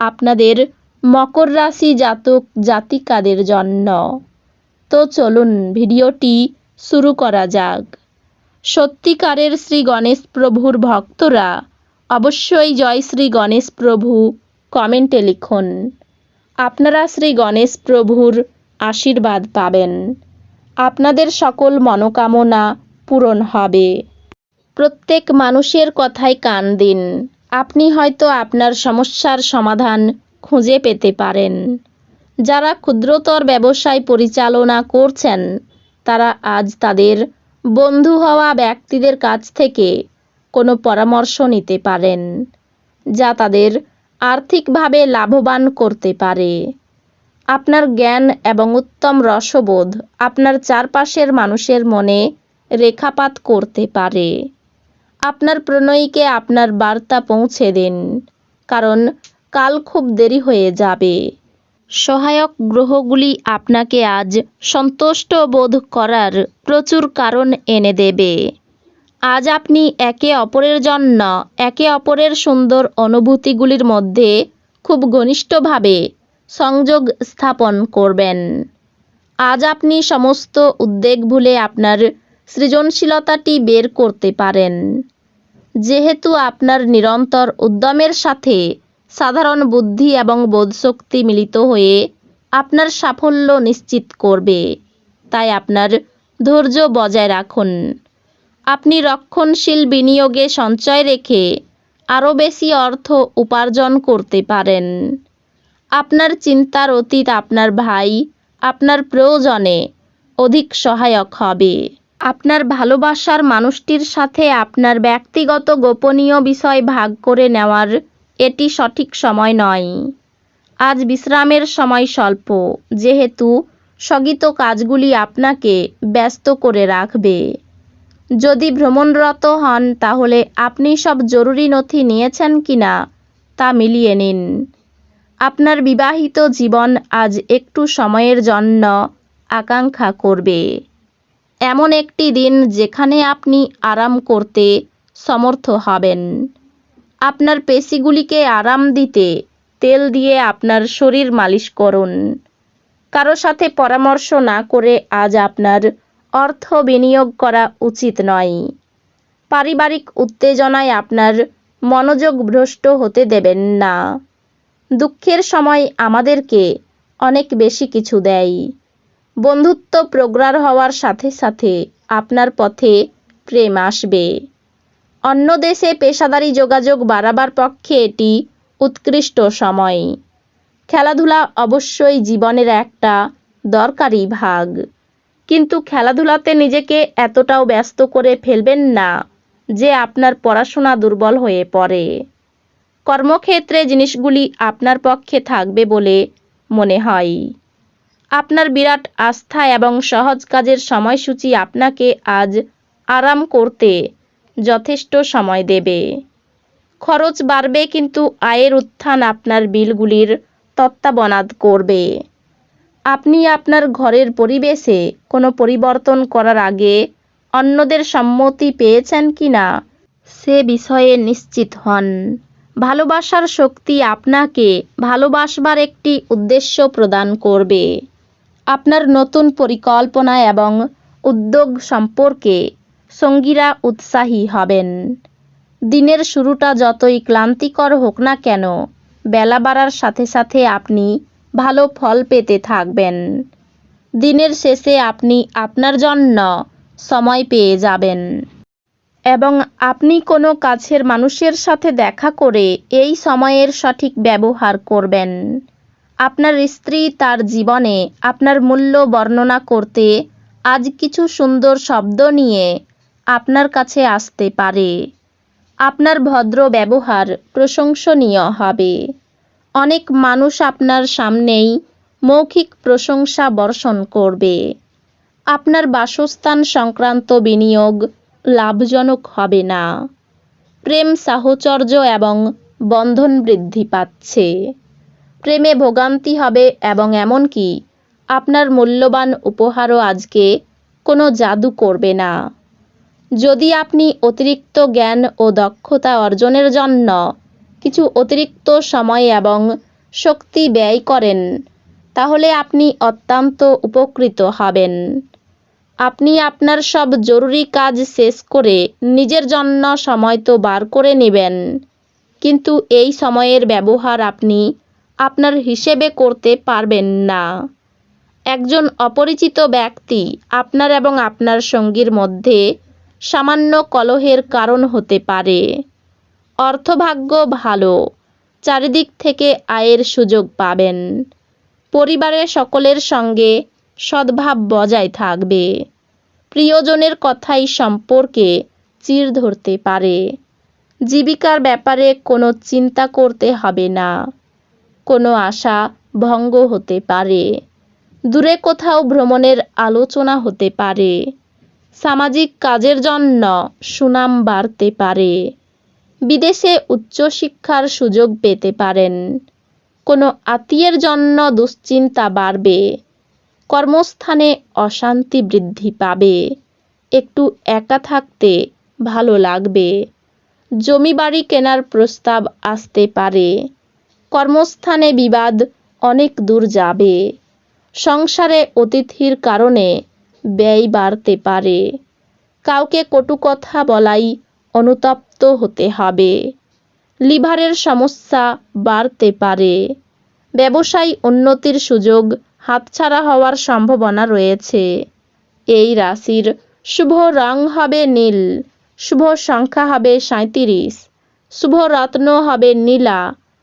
আপনাদের মকর রাশি জাতক জাতিকাদের জন্য। তো চলুন ভিডিওটি শুরু করা যাক। সত্যিকারের শ্রী গণেশ প্রভুর ভক্তরা অবশ্যই জয় শ্রী গণেশ প্রভু কমেন্টে লিখুন। আপনারা শ্রী গণেশ প্রভুর আশীর্বাদ পাবেন। আপনাদের সকল মনোকামনা পূরণ হবে। প্রত্যেক মানুষের কথায় কান দিন। আপনি হয়তো আপনার সমস্যার সমাধান খুঁজে পেতে পারেন। যারা ক্ষুদ্রতর ব্যবসায় পরিচালনা করছেন, তারা আজ তাদের বন্ধু হওয়া ব্যক্তিদের কাছ থেকে কোনো পরামর্শ নিতে পারেন, যা তাদের আর্থিকভাবে লাভবান করতে পারে। আপনার জ্ঞান এবং উত্তম রসবোধ আপনার চারপাশের মানুষের মনে রেখাপাত করতে পারে। আপনার প্রণয়ীকে আপনার বার্তা পৌঁছে দিন, কারণ কাল খুব দেরি হয়ে যাবে। সহায়ক গ্রহগুলি আপনাকে আজ সন্তুষ্ট বোধ করার প্রচুর কারণ এনে দেবে। আজ আপনি একে অপরের জন্য, একে অপরের সুন্দর অনুভূতিগুলির মধ্যে খুব ঘনিষ্ঠভাবে সংযোগ স্থাপন করবেন। আজ আপনি সমস্ত উদ্বেগ ভুলে আপনার সৃজনশীলতাটি বের করতে পারেন। যেহেতু আপনার নিরন্তর উদ্যমের সাথে সাধারণ বুদ্ধি এবং বোধশক্তি মিলিত হয়ে আপনার সাফল্য নিশ্চিত করবে, তাই আপনার ধৈর্য বজায় রাখুন। আপনি রক্ষণশীল বিনিয়োগে সঞ্চয় রেখে আরও বেশি অর্থ উপার্জন করতে পারেন। আপনার চিন্তার অতীত আপনার ভাই আপনার প্রয়োজনে অধিক সহায়ক হবে। আপনার ভালোবাসার মানুষটির সাথে আপনার ব্যক্তিগত গোপনীয় বিষয় ভাগ করে নেওয়ার এটি সঠিক সময় নয়। আজ বিশ্রামের সময় স্বল্প, যেহেতু স্থগিত কাজগুলি আপনাকে ব্যস্ত করে রাখবে। যদি ভ্রমণরত হন, তাহলে আপনি সব জরুরি নথি নিয়েছেন কিনা তা মিলিয়ে নিন। আপনার বিবাহিত জীবন আজ একটু সময়ের জন্য আকাঙ্ক্ষা করবে। এমন একটি দিন যেখানে আপনি আরাম করতে সমর্থ হবেন। আপনার পেশিগুলিকে আরাম দিতে তেল দিয়ে আপনার শরীর মালিশ করুন। কারও সাথে পরামর্শ না করে আজ আপনার অর্থ বিনিয়োগ করা উচিত নয়। পারিবারিক উত্তেজনায় আপনার মনোযোগ ভ্রষ্ট হতে দেবেন না। দুঃখের সময় আমাদেরকে অনেক বেশি কিছু দেয়। বন্ধুত্ব প্রগাঢ় হওয়ার সাথে সাথে আপনার পথে প্রেম আসবে। অন্য দেশে পেশাদারি যোগাযোগ বাড়াবার পক্ষে এটি উৎকৃষ্ট সময়। খেলাধুলা অবশ্যই জীবনের একটা দরকারি ভাগ। কিন্তু খেলাধুলাতে নিজেকে এতটাও ব্যস্ত করে ফেলবেন না যে আপনার পড়াশোনা দুর্বল হয়ে পড়ে। কর্মক্ষেত্রে জিনিসগুলি আপনার পক্ষে থাকবে বলে মনে হয়। আপনার বিরাট আস্থা এবং সহজ কাজের সময়সূচি আপনাকে আজ আরাম করতে যথেষ্ট সময় দেবে। খরচ বাড়বে কিন্তু আয়ের উত্থান আপনার বিলগুলির তত্ত্বাবনাদ করবে। আপনি আপনার ঘরের পরিবেশে কোনো পরিবর্তন করার আগে অন্যদের সম্মতি পেয়েছেন কি না, সে বিষয়ে নিশ্চিত হন। ভালোবাসার শক্তি আপনাকে ভালোবাসবার একটি উদ্দেশ্য প্রদান করবে। আপনার নতুন পরিকল্পনা এবং উদ্যোগ সম্পর্কে সঙ্গীরা উৎসাহী হবেন। দিনের শুরুটা যতই ক্লান্তিকর হোক না কেন, বেলা বাড়ার সাথে সাথে আপনি ভালো ফল পেতে থাকবেন। দিনের শেষে আপনি আপনার জন্য সময় পেয়ে যাবেন। এবং আপনি কোনো কাছের মানুষের সাথে দেখা করে এই সময়ের সঠিক ব্যবহার করবেন। আপনার স্ত্রী তার জীবনে আপনার মূল্য বর্ণনা করতে আজ কিছু সুন্দর শব্দ নিয়ে আপনার কাছে আসতে পারে। আপনার ভদ্র ব্যবহার প্রশংসনীয় হবে। অনেক মানুষ আপনার সামনেই মৌখিক প্রশংসা বর্ষণ করবে। আপনার বাসস্থান সংক্রান্ত বিনিয়োগ লাভজনক হবে না। প্রেম সাহচর্য এবং বন্ধন বৃদ্ধি পাচ্ছে। প্রেমে ভোগান্তি হবে এবং এমনকি আপনার মূল্যবান উপহারও আজকে কোনো জাদু করবে না। যদি আপনি অতিরিক্ত জ্ঞান ও দক্ষতা অর্জনের জন্য কিছু অতিরিক্ত সময় এবং শক্তি ব্যয় করেন, তাহলে আপনি অত্যন্ত উপকৃত হবেন। আপনি আপনার সব জরুরি কাজ শেষ করে নিজের জন্য সময় তো বার করে নেবেন, কিন্তু এই সময়ের ব্যবহার আপনি আপনার হিসেবে করতে পারবেন না। একজন অপরিচিত ব্যক্তি আপনার এবং আপনার সঙ্গীর মধ্যে সামান্য কলহের কারণ হতে পারে। অর্থভাগ্য ভালো, চারিদিক থেকে আয়ের সুযোগ পাবেন। পরিবারের সকলের সঙ্গে সদ্ভাব বজায় থাকবে। প্রিয়জনের কথাই সম্পর্কে চির ধরতে পারে। জীবিকার ব্যাপারে কোনো চিন্তা করতে হবে না। কোনো আশা ভঙ্গ হতে পারে। দূরে কোথাও ভ্রমণের আলোচনা হতে পারে। সামাজিক কাজের জন্য সুনাম বাড়তে পারে। বিদেশে উচ্চশিক্ষার সুযোগ পেতে পারেন। কোনো আত্মীয়ের জন্য দুশ্চিন্তা বাড়বে। কর্মস্থানে অশান্তি বৃদ্ধি পাবে। একটু একা থাকতে ভালো লাগবে। জমি বাড়ি কেনার প্রস্তাব আসতে পারে। কর্মস্থানে বিবাদ অনেক দূর যাবে। সংসারে অতিথির কারণে ব্যয় বাড়তে পারে। কাউকে কটু কথা বলাই অনুতপ্ত হতে হবে। লিভারের সমস্যা বাড়তে পারে। ব্যবসায় উন্নতির সুযোগ হাতছাড়া হওয়ার সম্ভাবনা রয়েছে। এই রাশির শুভ রং হবে নীল, শুভ সংখ্যা হবে সাঁত্রিশ শুভ রত্ন হবে নীলা